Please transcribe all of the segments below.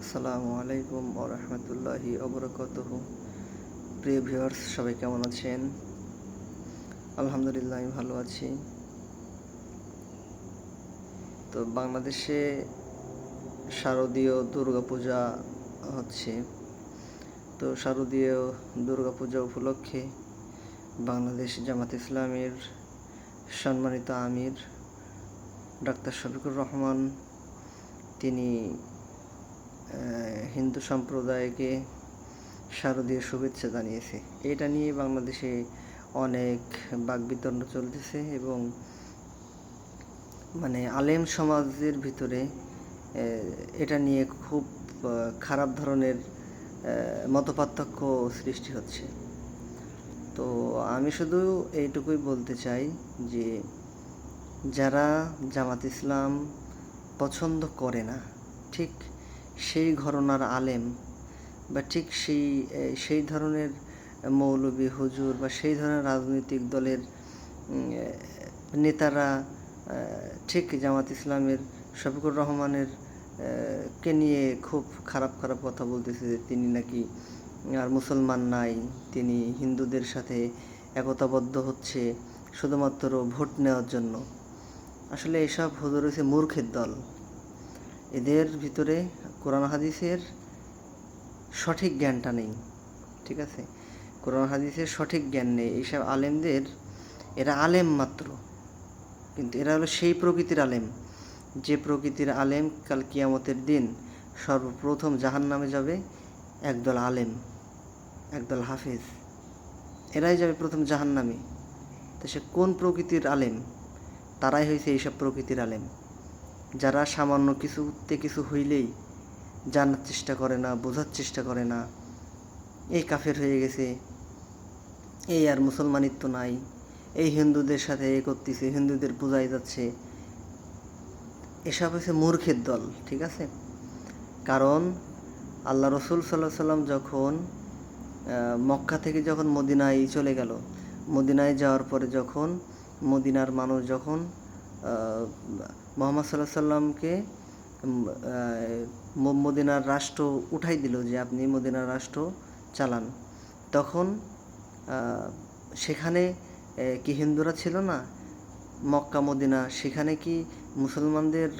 আসসালামু আলাইকুম রহমতুল্লাহি অবরকতহ প্রিয় ভিউয়ার্স, সবাই কেমন আছেন? আলহামদুলিল্লাহ, আমি ভালো আছি। তো বাংলাদেশে শারদীয় দুর্গাপূজা হচ্ছে। তো শারদীয় দুর্গাপূজা উপলক্ষে বাংলাদেশ জামাত ইসলামের সম্মানিত আমির ডাক্তার শফিকুর রহমান, তিনি হিন্দু সম্প্রদায়কে শারদীয় শুভেচ্ছা জানিয়েছে। এটা নিয়ে বাংলাদেশে অনেক বাকবিতণ্ড চলতেছে এবং মানে আলেম সমাজের ভিতরে এটা নিয়ে খুব খারাপ ধরনের মতপার্থক্য সৃষ্টি হচ্ছে। তো আমি শুধু এইটুকুই বলতে চাই যে যারা জামাত ইসলাম পছন্দ করে না, ঠিক সেই ঘরনার আলেম বা ঠিক সেই সেই ধরনের মৌলবী হুজুর বা সেই ধরনের রাজনৈতিক দলের নেতারা ঠিক জামাত ইসলামের, শফিকুর রহমানের কে নিয়ে খুব খারাপ খারাপ কথা বলতেছে যে তিনি নাকি আর মুসলমান নাই, তিনি হিন্দুদের সাথে একতাবদ্ধ হচ্ছে শুধুমাত্র ভোট নেওয়ার জন্য। আসলে এসব হুজুর হচ্ছে মূর্খের দল। এদের ভিতরে কোরআন হাদিসের সঠিক জ্ঞানটা নেই, ঠিক আছে? কোরআন হাদিসের সঠিক জ্ঞান নেই। এইসব আলেমদের, এরা আলেম মাত্র, কিন্তু এরা হলো সেই প্রকৃতির আলেম। যে প্রকৃতির আলেম কাল কিয়ামতের দিন সর্বপ্রথম জাহান নামে যাবে একদল আলেম, একদল হাফেজ। এরাই যাবে প্রথম জাহান নামে তো সে কোন প্রকৃতির আলেম? তারাই হয়েছে এইসব প্রকৃতির আলেম। যারা সামান্য কিছুতে কিছু হইলেই জানার চেষ্টা করে না, বোঝার চেষ্টা করে না। এই কাফের হয়ে গেছে। এই আর মুসলমানিত্ব নাই। এই হিন্দুদের সাথে এ করতেছে, হিন্দুদের বোঝাই যাচ্ছে। এসব হচ্ছে মূর্খের দল, ঠিক আছে? কারণ আল্লাহ রসুল সাল্লাহ সাল্লাম যখন মক্কা থেকে যখন মদিনায় চলে গেল, মদিনায় যাওয়ার পরে যখন মদিনার মানুষ যখন মোহাম্মদ সাল্লাহ সাল্লামকে মদিনার রাষ্ট্র উঠাই দিল যে আপনি মদিনার রাষ্ট্র চালান। তখন সেখানে কি হিন্দুরা ছিল না? মক্কা, মদিনা, সেখানে কি মুসলমানদের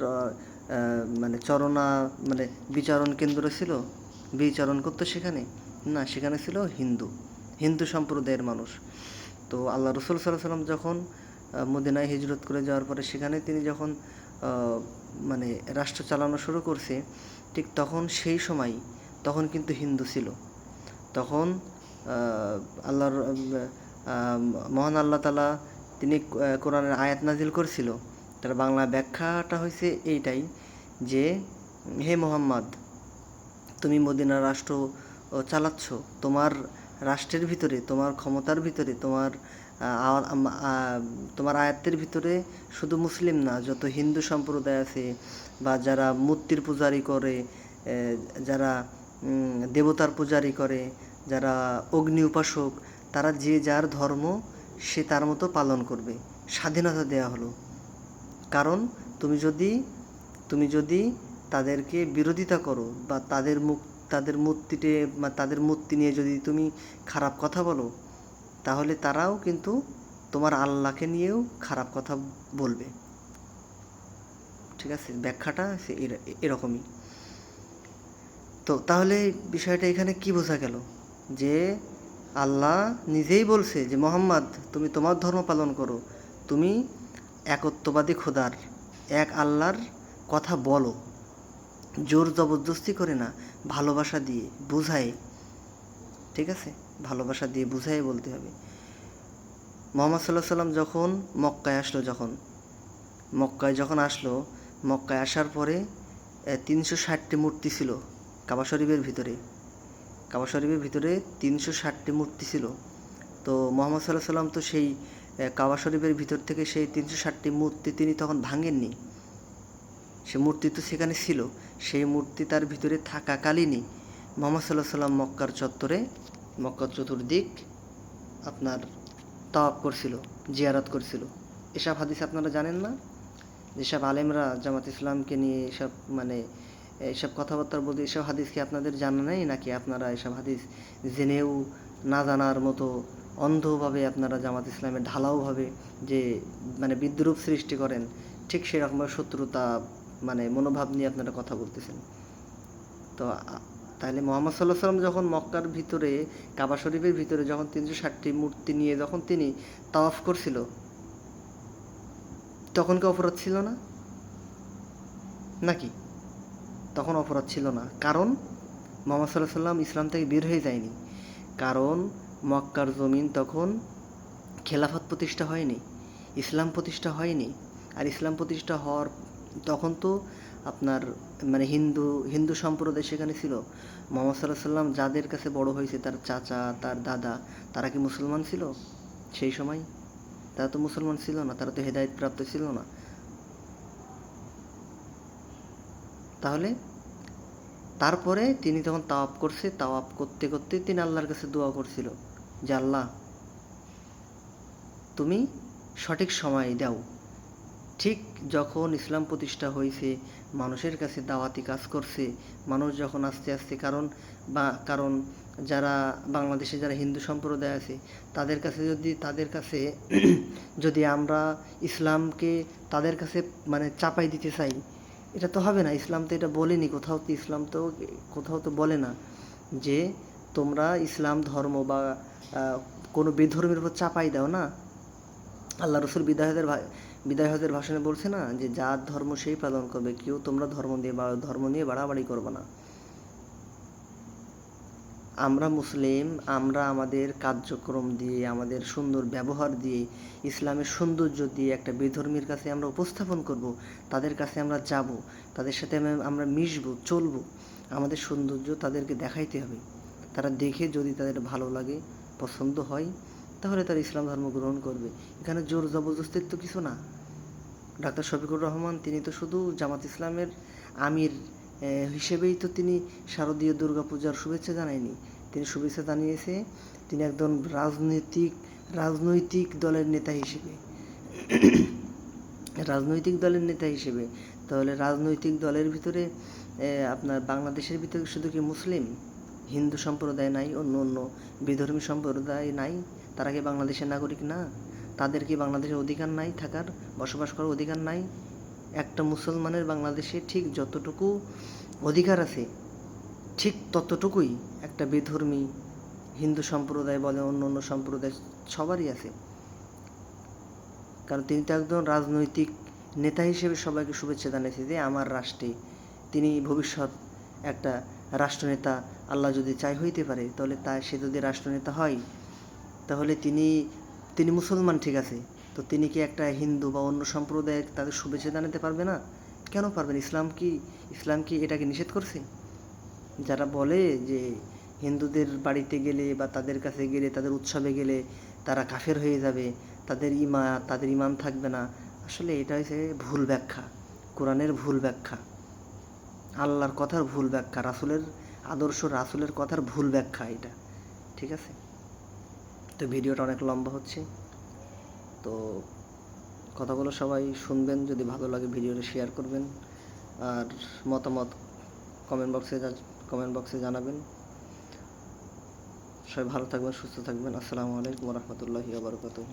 মানে চরণা মানে বিচারণ কেন্দ্র ছিল? বিচারণ করতো সেখানে? না, সেখানে ছিল হিন্দু। হিন্দু সম্প্রদায়ের মানুষ। তো আল্লাহ রসুল সাল্লাহ সাল্লাম যখন মদিনায় হিজরত করে যাওয়ার পরে সেখানে তিনি যখন মানে রাষ্ট্র চালানো শুরু করছে, ঠিক তখন সেই সময় তখন কিন্তু হিন্দু ছিল। তখন আল্লাহর মহান আল্লাহ তালা তিনি কোরআনের আয়াত নাজিল করছিল। তার বাংলা ব্যাখ্যাটা হয়েছে এইটাই যে, হে মোহাম্মদ, তুমি মদিনা রাষ্ট্র চালাচ্ছ। তোমার রাষ্ট্রের ভিতরে, তোমার ক্ষমতার ভিতরে, তোমার তোমার আয়াত্তের ভিতরে শুধু মুসলিম না, যত হিন্দু সম্প্রদায় আছে বা যারা মূর্তির পূজারি করে যারা দেবতার পূজারি করে, যারা অগ্নি উপাসক, তারা যে যার ধর্ম সে তার মতো পালন করবে। স্বাধীনতা দেওয়া হলো। কারণ তুমি যদি তুমি যদি তাদেরকে বিরোধিতা করো বা তাদের মুখ, তাদের মূর্তিতে বা তাদের মূর্তি নিয়ে যদি তুমি খারাপ কথা বলো তাহলে তারাও কিন্তু তোমার আল্লাহকে নিয়েও খারাপ কথা বলবে। ঠিক আছে? ব্যাখ্যাটা সে এরকমই। তো তাহলে বিষয়টা এখানে কি বোঝা গেল? যে আল্লাহ নিজেই বলছে যে, মোহাম্মদ, তুমি তোমার ধর্ম পালন করো। তুমি একত্ববাদী খোদার, এক আল্লাহর কথা বলো। জোর জবরদস্তি করে না, ভালোবাসা দিয়ে, বোঝায়। ঠিক আছে? ভালোবাসা দিয়ে বুঝাই বলতে হবে। মোহাম্মদ সাল্লাহ সাল্লাম যখন মক্কায় আসলো যখন, মক্কায় যখন আসলো, মক্কায় আসার পরে তিনশো ষাটটি মূর্তি ছিল কাবা শরীফের ভিতরে। কাবা শরীফের ভিতরে তিনশো ষাটটি মূর্তি ছিল। তো মোহাম্মদ সাল্লাহ সাল্লাম তো সেই কাবা শরীফের ভিতর থেকে সেই তিনশো ষাটটি মূর্তি তিনি তখন ভাঙেননি। সে মূর্তি তো সেখানে ছিল, সেই মূর্তি তার ভিতরে থাকাকালীনই মোহাম্মদ সাল্লাহ সাল্লাম মক্কার চত্বরে মক্কার চতুর্দিক আপনার তাওয়াব করছিল, জিয়ারত করছিল। এসব হাদিস আপনারা জানেন না? যেসব আলেমরা জামাত ইসলামকে নিয়ে এসব মানে এইসব কথাবার্তা বলতে, এসব হাদিস কি আপনাদের জানা নেই? নাকি আপনারা এসব হাদিস জেনেও না জানার মতো অন্ধভাবে আপনারা জামাত ইসলামের ঢালাওভাবে যে মানে বিদ্রুপ সৃষ্টি করেন, ঠিক সেরকমভাবে শত্রুতা মানে মনোভাব নিয়ে আপনারা কথা বলতেছেন। তো তাহলে মোহাম্মদ সাল্লাহ সাল্লাম যখন মক্কার ভিতরে, কাবা শরীফের ভিতরে যখন তিনশো ষাটটি মূর্তি নিয়ে যখন তিনি তাওয়াফ করছিল, তখন কি অপরাধ ছিল না? নাকি? তখন অপরাধ ছিল না। কারণ মোহাম্মদ সাল্লাহ সাল্লাম ইসলাম থেকে বের হয়ে যায়নি। কারণ মক্কার জমিন তখন খেলাফত প্রতিষ্ঠা হয়নি, ইসলাম প্রতিষ্ঠা হয়নি। আর ইসলাম প্রতিষ্ঠা হওয়ার, তখন তো আপনার মানে হিন্দু হিন্দু সম্প্রদায় সেখানে ছিল। মোহাম্মদ সাল্লাহ সাল্লাম যাদের কাছে বড় হয়েছে, তার চাচা, তার দাদা, তারা কি মুসলমান ছিল সেই সময়? তারা তো মুসলমান ছিল না, তারা তো হেদায়ত প্রাপ্ত ছিল না। তাহলে তারপরে তিনি তখন তাওয়াপ করছে তাওয়াপ করতে করতে তিনি আল্লাহর কাছে দোয়া করছিল যে, আল্লাহ, তুমি সঠিক সময় দাও। ঠিক যখন ইসলাম প্রতিষ্ঠা হয়েছে, মানুষের কাছে দাওয়াতি কাজ করছে, মানুষ যখন আস্তে আস্তে, কারণ বা, কারণ যারা বাংলাদেশে যারা হিন্দু সম্প্রদায় আছে, তাদের কাছে যদি, তাদের কাছে যদি আমরা ইসলামকে তাদের কাছে মানে চাপাই দিতে চাই, এটা তো হবে না। ইসলাম তো এটা বলেনি, কোথাও তো ইসলাম তো, কোথাও তো বলে না যে তোমরা ইসলাম ধর্ম বা কোনো বিধর্মের উপর চাপাই দাও না। আল্লাহ রসুল বিদায়দের বিদায় হজের ভাষণে বলছে না যে যার ধর্ম সেই পালন করবে, কেউ তোমরা ধর্ম দিয়ে বা ধর্ম নিয়ে বাড়াবাড়ি করবে না। আমরা মুসলিম, আমরা আমাদের কার্যক্রম দিয়ে, আমাদের সুন্দর ব্যবহার দিয়ে, ইসলামের সৌন্দর্য দিয়ে একটা বেধর্মীর কাছে আমরা উপস্থাপন করব, তাদের কাছে আমরা যাব, তাদের সাথে আমরা- আমরা মিশবো, চলবো। আমাদের সৌন্দর্য তাদেরকে দেখাইতে হবে। তারা দেখে যদি তাদের ভালো লাগে, পছন্দ হয় তাহলে তারা ইসলাম ধর্ম গ্রহণ করবে। এখানে জোর জবরদস্তির তো কিছু না। ডাক্তার শফিকুর রহমান, তিনি তো শুধু জামাত ইসলামের আমির হিসেবেই তো তিনি শারদীয় দুর্গাপূজার শুভেচ্ছা জানায়নি। তিনি শুভেচ্ছা জানিয়েছে, তিনি একজন রাজনৈতিক রাজনৈতিক দলের নেতা হিসেবে। রাজনৈতিক দলের নেতা হিসেবে। তাহলে রাজনৈতিক দলের ভিতরে আপনার বাংলাদেশের ভিতরে শুধু কি মুসলিম? হিন্দু সম্প্রদায় নাই, অন্য অন্য বিধর্মী সম্প্রদায় নাই? তারা কি বাংলাদেশের নাগরিক না? তাদের কি বাংলাদেশের অধিকার নাই? থাকার, বসবাস করার অধিকার নাই? একটা মুসলমানের বাংলাদেশে ঠিক যতটুকু অধিকার আছে, ঠিক ততটুকুই একটা বেধর্মী হিন্দু সম্প্রদায় বলে অন্য অন্য সম্প্রদায় সবারই আছে। কারণ তিনি তো একজন রাজনৈতিক নেতা হিসেবে সবাইকে শুভেচ্ছা জানিয়েছে যে আমার রাষ্ট্রে তিনি ভবিষ্যৎ একটা রাষ্ট্রনেতা আল্লাহ যদি চাই হইতে পারে, তাহলে তা, সে যদি রাষ্ট্রনেতা হয় তাহলে তিনি তিনি মুসলমান, ঠিক আছে? তো তিনি কি একটা হিন্দু বা অন্য সম্প্রদায় তাদের শুভেচ্ছা জানাতে পারবে না? কেন পারবেন ইসলাম কি ইসলাম কি এটাকে নিষেধ করছে? যারা বলে যে হিন্দুদের বাড়িতে গেলে বা তাদের কাছে গেলে, তাদের উৎসবে গেলে তারা কাফের হয়ে যাবে, তাদের ইমা, তাদের ইমান থাকবে না, আসলে এটা হচ্ছে ভুল ব্যাখ্যা, কোরআনের ভুল ব্যাখ্যা। আল্লাহর কথার ভুল ব্যাখ্যা, রাসুলের আদর্শ রাসুলের কথার ভুল ব্যাখ্যা এটা, ঠিক আছে? তো ভিডিওটা অনেক লম্বা হচ্ছে। তো কথাগুলো সবাই শুনবেন, যদি ভালো লাগে ভিডিওটা শেয়ার করবেন। আর মতামত কমেন্ট বক্সে কমেন্ট বক্সে জানাবেন। সবাই ভালো থাকবেন, সুস্থ থাকবেন। আসসালামু আলাইকুম রহমতুল্লাহি আবরকাতুহ